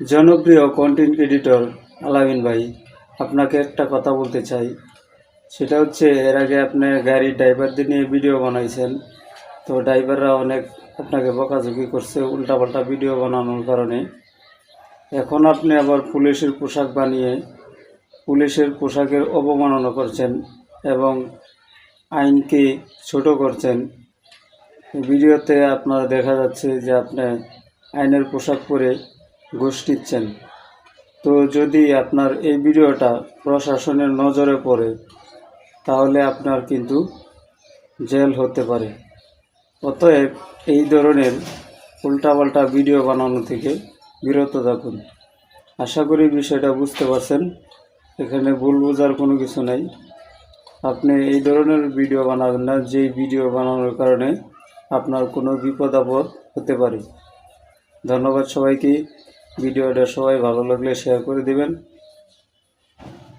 জনপ্রিয় content editor আলামিন ভাই, আপনাকে একটা কথা বলতে চাই। সেটা হচ্ছে, এর আগে আপনি গাড়ির ড্রাইভারদের নিয়ে ভিডিও বানাইছেন। তো ড্রাইভাররা অনেক আপনাকে বকাঝকি করছে, উল্টাপাল্টা ভিডিও বানানোর কারণে। এখন আপনি আবার পুলিশের পোশাক বানিয়ে, পুলিশের পোশাকের অবমাননা করছেন এবং আইনকে ছোট করছেন। ভিডিওতে আপনার দেখা যাচ্ছে যে আপনি আইনের পোশাক পরে ঘুষ নিচ্ছেন তো যদি আপনার এই ভিডিওটা প্রশাসনের নজরে পড়ে, তাহলে আপনার কিন্তু জেল হতে পারে। অতএব এই ধরনের উল্টাপাল্টা ভিডিও বানানো থেকে বিরত থাকুন। আশা করি বিষয়টা বুঝতে পারছেন। এখানে ভুল বোঝার কোনো কিছু নেই। আপনি এই ধরনের ভিডিও বানাবেন না যেই ভিডিও বানানোর কারণে আপনার কোনো বিপদ আপদ হতে পারে। ধন্যবাদ সবাইকে। ভিডিওটা সবাই ভালো লাগলে শেয়ার করে দিবেন।